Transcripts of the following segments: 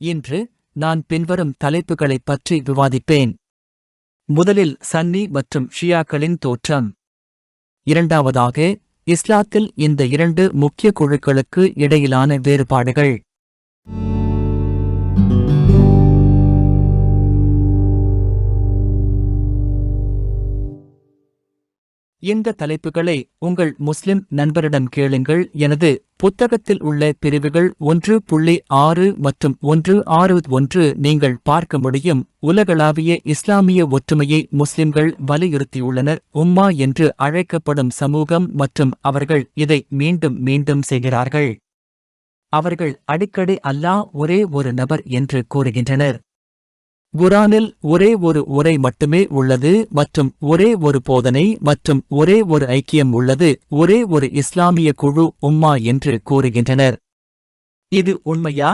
இன்று நான் பின்வரும் தலைப்புகளைப் பற்றி விவாதிப்பேன். முதலில் சன்னி மற்றும் ஷியாக்களின் தோற்றம். இரண்டாவதாக இஸ்லாத்தில் இந்த இரண்டு முக்கிய குழுக்களுக்கு இடையிலான வேறுபாடுகள். இந்த தலைப்புகளை உங்கள் முஸ்லிம் நண்பரிடம் கேளுங்கள் எனது புத்தகத்தில் உள்ள பிரிவுகள் ஒன்று புள்ளி ஆறு மற்றும் ஒன்று ஆறு ஒன்று நீங்கள் பார்க்க முடியும். உலகளாவிய இஸ்லாமிய ஒற்றுமையை முஸ்லிம்கள் வலியுறுத்தியுள்ளனர். உம்மா என்று அழைக்கப்படும் சமூகம் மற்றும் அவர்கள் இதை மீண்டும் மீண்டும் செய்கிறார்கள். அவர்கள் அடிக்கடி அல்லாஹ் ஒரே ஒரு நபர் என்று கூறுகின்றனர். குரானில் ஒரே ஒரு உரை மட்டுமே உள்ளது மற்றும் ஒரே ஒரு போதனை மற்றும் ஒரே ஒரு ஐக்கியம் உள்ளது ஒரே ஒரு இஸ்லாமிய குழு உம்மா என்று கூறுகின்றனர். இது உண்மையா?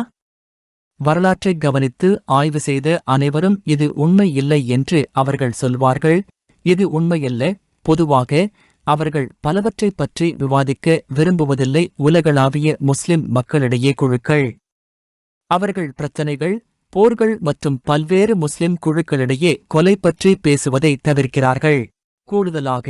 வரலாற்றை கவனித்து ஆய்வு செய்த அனைவரும் இது உண்மை இல்லை என்று அவர்கள் சொல்வார்கள். இது உண்மையல்ல. பொதுவாக அவர்கள் பலவற்றைப் பற்றி விவாதிக்க விரும்புவதில்லை உலகளாவிய முஸ்லிம் மக்களிடையே குழுக்கள். அவர்கள் பிரச்சனைகள் போர்கள் மற்றும் பல்வேறு முஸ்லிம் குழுக்களிடையே கொலை பற்றி பேசுவதை தவிர்க்கிறார்கள். கூடுதலாக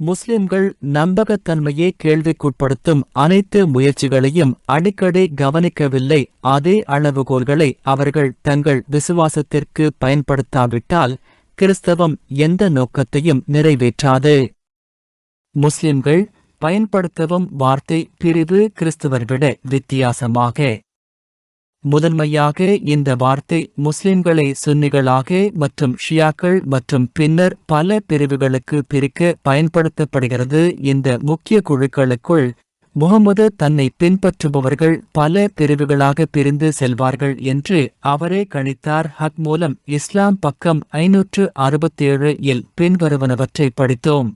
முஸ்லிம்கள் நம்பகத்தன்மையை கேள்விக்குட்படுத்தும் அனைத்து முயற்சிகளையும் அடிக்கடி கவனிக்கவில்லை. அதே அளவுகோல்களை அவர்கள் தங்கள் விசுவாசத்திற்கு பயன்படுத்தாவிட்டால் கிறிஸ்தவம் எந்த நோக்கத்தையும் நிறைவேற்றாது. முஸ்லிம்கள் பயன்படுத்தவும் வார்த்தை பிரிவு கிறிஸ்தவர் விட வித்தியாசமாக முதன்மையாக இந்த வார்த்தை முஸ்லிம்களை சுன்னிகளாக மற்றும் ஷியாக்கள் மற்றும் பின்னர் பல பிரிவுகளுக்கு பிரிக்க பயன்படுத்தப்படுகிறது. இந்த முக்கிய குழுக்களுக்குள் முகமது தன்னை பின்பற்றுபவர்கள் பல பிரிவுகளாக பிரிந்து செல்வார்கள் என்று அவரே கணித்தார். ஹக் மூலம் இஸ்லாம் பக்கம் ஐநூற்று அறுபத்தேழு இல் பின்வருவனவற்றை படித்தோம்.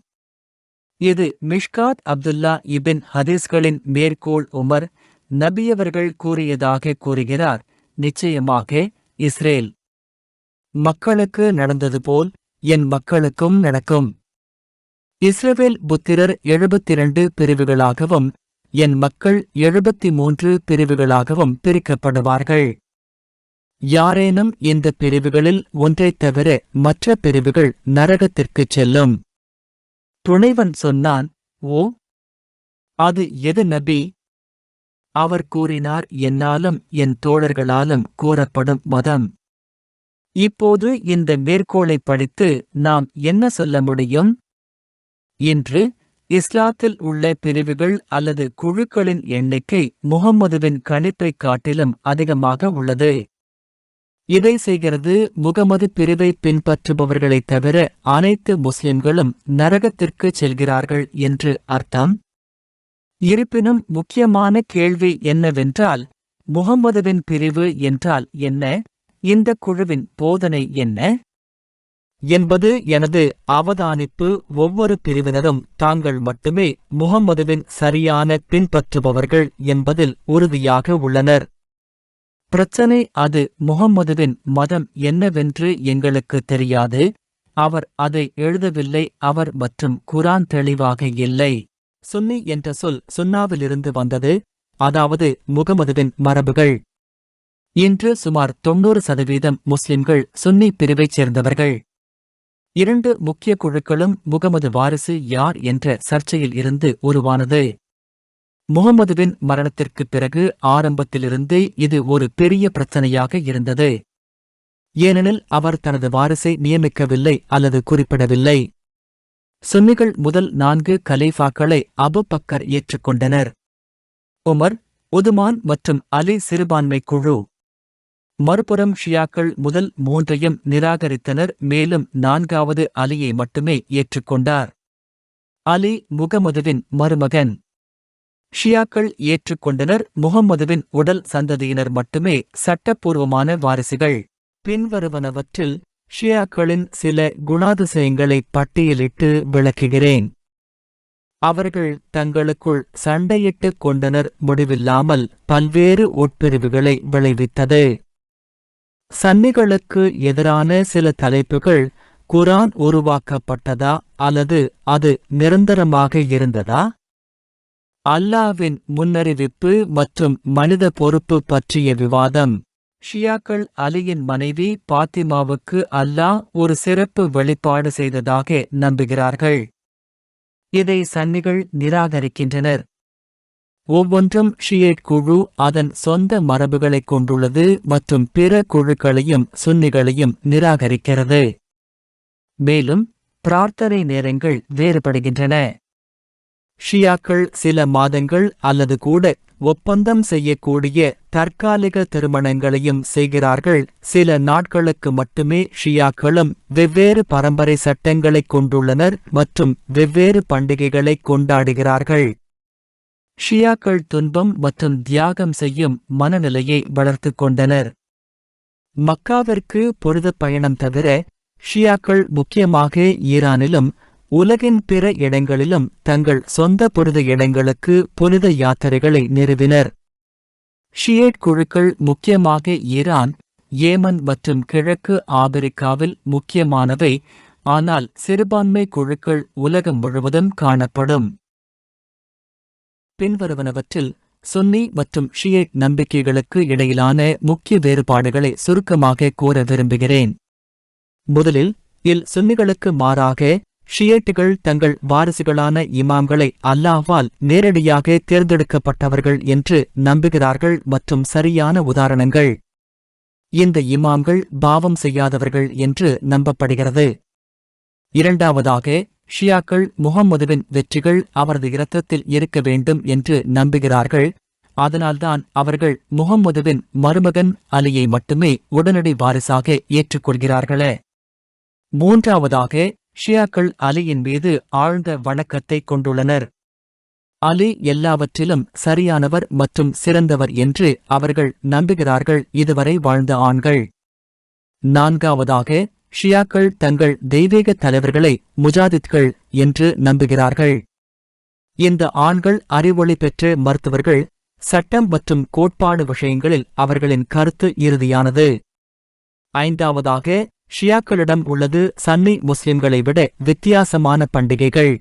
இது மிஷ்காத் அப்துல்லா இபின் ஹதீஸ்களின் மேற்கோள் உமர் நபியவர்கள் கூறியதாக கூறுகிறார். நிச்சயமாக இஸ்ரேல் மக்களுக்கு நடந்தது போல் என் மக்களுக்கும் நடக்கும். இஸ்ரவேல் புத்திரர் எழுபத்திரண்டு பிரிவுகளாகவும் என் மக்கள் எழுபத்தி மூன்று பிரிவுகளாகவும் பிரிக்கப்படுவார்கள். யாரேனும் இந்த பிரிவுகளில் ஒன்றைத் தவிர மற்ற பிரிவுகள் நரகத்திற்குச் செல்லும். துணைவன் சொன்னான் ஓ! அது எது நபி? அவர் கூறினார் என்னாலும் என் தோழர்களாலும் கூறப்படும் மதம். இப்போது இந்த மேற்கோளைப் படித்து நாம் என்ன சொல்ல முடியும்? இன்று இஸ்லாத்தில் உள்ள பிரிவுகள் அல்லது குழுக்களின் எண்ணிக்கை முகம்மதுவின் கணிப்பை காட்டிலும் அதிகமாக உள்ளது. இதை செய்கிறது முகமது பிரிவை பின்பற்றுபவர்களைத் தவிர அனைத்து முஸ்லிம்களும் நரகத்திற்குச் செல்கிறார்கள் என்று அர்த்தம். இருப்பினும் முக்கியமான கேள்வி என்னவென்றால் முகம்மதுவின் பிரிவு என்றால் என்ன? இந்த குழுவின் போதனை என்ன? என்பது எனது அவதானிப்பு. ஒவ்வொரு பிரிவினரும் தாங்கள் மட்டுமே முகம்மதுவின் சரியான பின்பற்றுபவர்கள் என்பதில் உறுதியாக உள்ளனர். பிரச்சனை அது முகம்மதுவின் மதம் என்னவென்று எங்களுக்கு தெரியாது. அவர் அதை எழுதவில்லை. அவர் மற்றும் குரான் தெளிவாக இல்லை. சுன்னி என்ற சொல் சுன்னாவிலிருந்து வந்தது. அதாவது முகமதுவின் மரபுகள். இன்று சுமார் தொன்னூறு சதவீதம் முஸ்லிம்கள் சுன்னி பிரிவைச் சேர்ந்தவர்கள். இரண்டு முக்கிய குழுக்களும் முகமது வாரிசு யார் என்ற சர்ச்சையில் இருந்து உருவானது. முகமதுவின் மரணத்திற்குப் பிறகு ஆரம்பத்திலிருந்தே இது ஒரு பெரிய பிரச்சனையாக இருந்தது. ஏனெனில் அவர் தனது வாரிசை நியமிக்கவில்லை அல்லது குறிப்பிடவில்லை. சுன்னிகள் முதல் நான்கு கலீஃபாக்களை அபு பக்கர் ஏற்றுக்கொண்டனர். உமர் உதுமான் மற்றும் அலி சிறுபான்மை குழு. மறுபுறம் ஷியாக்கள் முதல் மூன்றையும் நிராகரித்தனர் மேலும் நான்காவது அலியை மட்டுமே ஏற்றுக்கொண்டார். அலி முகமதுவின் மருமகன். ஷியாக்கள் ஏற்றுக்கொண்டனர் முகமதுவின் உடல் சந்ததியினர் மட்டுமே சட்டப்பூர்வமான வாரிசுகள். பின்வருவனவற்றில் ஷியாக்களின் சில குணாதிசயங்களை பட்டியலிட்டு விளக்குகிறேன். அவர்கள் தங்களுக்குள் சண்டையிட்டுக் கொண்டனர் முடிவில்லாமல் பல்வேறு உட்பிரிவுகளை விளைவித்தது. சன்னிகளுக்கு எதிரான சில தலைப்புகள் குரான் உருவாக்கப்பட்டதா அல்லது அது நிரந்தரமாக இருந்ததா? அல்லாவின் முன்னறிவிப்பு மற்றும் மனித பொறுப்பு பற்றிய விவாதம். ஷியாக்கள் அலியின் மனைவி பாத்திமாவுக்கு அல்லாஹ் ஒரு சிறப்பு வெளிப்பாடு செய்ததாக நம்புகிறார்கள். இதை சன்னிகள் நிராகரிக்கின்றனர். ஒவ்வொன்றும் ஷியேட் குழு அதன் சொந்த மரபுகளைக் கொண்டுள்ளது மற்றும் பிற குழுக்களையும் சுன்னிகளையும் நிராகரிக்கிறது. மேலும் பிரார்த்தனை நேரங்கள் வேறுபடுகின்றன. ஷியாக்கள் சில மாதங்கள் அல்லது கூட ஒப்பந்தம் செய்யக்கூடிய தற்காலிக திருமணங்களையும் செய்கிறார்கள். சில நாட்களுக்கு மட்டுமே ஷியாக்களும் வெவ்வேறு பரம்பரை சட்டங்களைக் கொண்டுள்ளனர் மற்றும் வெவ்வேறு பண்டிகைகளைக் கொண்டாடுகிறார்கள். ஷியாக்கள் துன்பம் மற்றும் தியாகம் செய்யும் மனநிலையை வளர்த்துக் கொண்டனர். மக்காவிற்கு பொருத பயணம் தவிர ஷியாக்கள் முக்கியமாக ஈரானிலும் உலகின் பிற இடங்களிலும் தங்கள் சொந்த புனித இடங்களுக்கு புனித யாத்திரைகளை நிறுவினர். ஷியேட் குழுக்கள் முக்கியமாக ஈரான் ஏமன் மற்றும் கிழக்கு ஆபிரிக்காவில் முக்கியமானவை ஆனால் சிறுபான்மை குழுக்கள் உலகம் முழுவதும் காணப்படும். பின்வருவனவற்றில் சுன்னி மற்றும் ஷியேட் நம்பிக்கைகளுக்கு இடையிலான முக்கிய வேறுபாடுகளை சுருக்கமாக கூற விரும்புகிறேன். முதலில் இல் சுன்னிகளுக்கு மாறாக ஷியேட்டுகள் தங்கள் வாரிசுகளான இமாம்களை அல்லாஹ்வால் நேரடியாக தேர்ந்தெடுக்கப்பட்டவர்கள் என்று நம்புகிறார்கள் மற்றும் சரியான உதாரணங்கள். இந்த இமாம்கள் பாவம் செய்யாதவர்கள் என்று நம்பப்படுகிறது. இரண்டாவதாக ஷியாக்கள் முகம்மதுவின் வெற்றிகள் அவரது இரத்தத்தில் இருக்க வேண்டும் என்று நம்புகிறார்கள். அதனால்தான் அவர்கள் முகம்மதுவின் மருமகன் அலியை மட்டுமே உடனடி வாரிசாக ஏற்றுக்கொள்கிறார்களே. மூன்றாவதாக ஷியாக்கள் அலியின் மீது ஆழ்ந்த வணக்கத்தை கொண்டுள்ளனர். அலி எல்லாவற்றிலும் சரியானவர் மற்றும் சிறந்தவர் என்று அவர்கள் நம்புகிறார்கள். இதுவரை வாழ்ந்த ஆண்கள். நான்காவதாக ஷியாக்கள் தங்கள் தெய்வீக தலைவர்களை முஜாதித்கள் என்று நம்புகிறார்கள். இந்த ஆண்கள் அறிவொளி பெற்ற மருத்துவர்கள் சட்டம் மற்றும் கோட்பாடு விஷயங்களில் அவர்களின் கருத்து இறுதியானது. ஐந்தாவதாக ஷியாக்களிடம் உள்ளது சன்னி முஸ்லிம்களை விட வித்தியாசமான பண்டிகைகள்.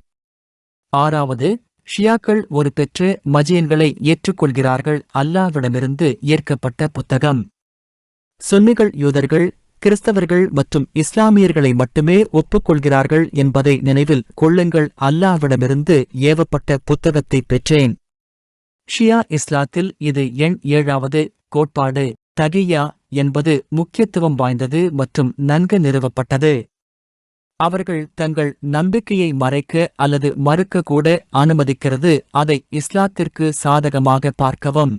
ஆறாவது ஷியாக்கள் ஒரு பெற்று மஜியன்களை ஏற்றுக்கொள்கிறார்கள். அல்லாவிடமிருந்து ஏற்கப்பட்ட புத்தகம். சுன்னிகள் யூதர்கள் கிறிஸ்தவர்கள் மற்றும் இஸ்லாமியர்களை மட்டுமே ஒப்புக்கொள்கிறார்கள் என்பதை நினைவில் கொள்ளுங்கள். அல்லாவிடமிருந்து ஏவப்பட்ட புத்தகத்தை பெற்றேன். ஷியா இஸ்லாத்தில் இது எண் ஏழாவது கோட்பாடு. தகியா என்பது முக்கியத்துவம் வாய்ந்தது மற்றும் நன்கு நிறுவப்பட்டது. அவர்கள் தங்கள் நம்பிக்கையை மறைக்க அல்லது மறுக்க கூட அனுமதிக்கிறது அதை இஸ்லாத்திற்கு சாதகமாக பார்க்கவும்.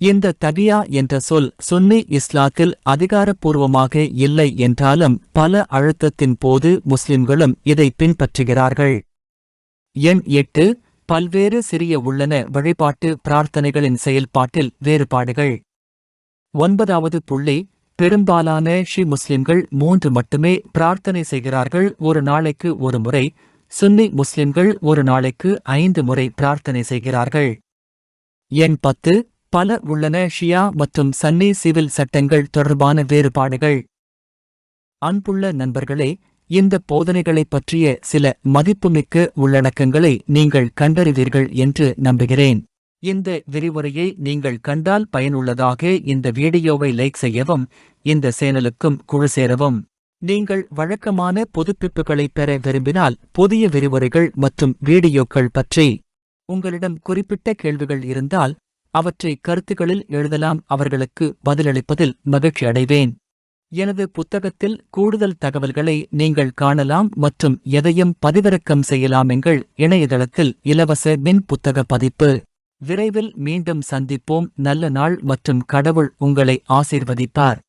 இந்த தகியா என்ற சொல் சுன்னி இஸ்லாத்தில் அதிகாரப்பூர்வமாக இல்லை என்றாலும் பல அழுத்தத்தின் போது முஸ்லிம்களும் இதை பின்பற்றுகிறார்கள். எண் எட்டு பல்வேறு சிறிய உள்ளன வழிபாட்டு பிரார்த்தனைகளின் செயல்பாட்டில் வேறுபாடுகள். ஒன்பதாவது புள்ளி பெரும்பாலான ஷி முஸ்லிம்கள் மூன்று மட்டுமே பிரார்த்தனை செய்கிறார்கள் ஒரு நாளைக்கு ஒரு முறை. சுன்னி முஸ்லிம்கள் ஒரு நாளைக்கு ஐந்து முறை பிரார்த்தனை செய்கிறார்கள். எண் பத்து பல உள்ளன ஷியா மற்றும் சன்னி சிவில் சட்டங்கள் தொடர்பான வேறுபாடுகள். அன்புள்ள நண்பர்களே இந்த போதனைகளைப் பற்றிய சில மதிப்புமிக்க உள்ளடக்கங்களை நீங்கள் கண்டறிவீர்கள் என்று நம்புகிறேன். இந்த விரிவுரையை நீங்கள் கண்டால் பயனுள்ளதாக இந்த வீடியோவை லைக் செய்யவும் இந்த சேனலுக்கும் குழு சேரவும். நீங்கள் வழக்கமான புதுப்பிப்புகளைப் பெற விரும்பினால் புதிய விரிவுரைகள் மற்றும் வீடியோக்கள் பற்றி உங்களிடம் குறிப்பிட்ட கேள்விகள் இருந்தால் அவற்றை கருத்துகளில் எழுதலாம். அவர்களுக்கு பதிலளிப்பதில் மகிழ்ச்சி அடைவேன். எனது புத்தகத்தில் கூடுதல் தகவல்களை நீங்கள் காணலாம் மற்றும் எதையும் பதிவிறக்கம் செய்யலாம் எங்கள் இணையதளத்தில் இலவச மின் புத்தக பதிப்பு. விரைவில் மீண்டும் சந்திப்போம். நல்ல நாள் மற்றும் கடவுள் உங்களை ஆசீர்வதிப்பார்.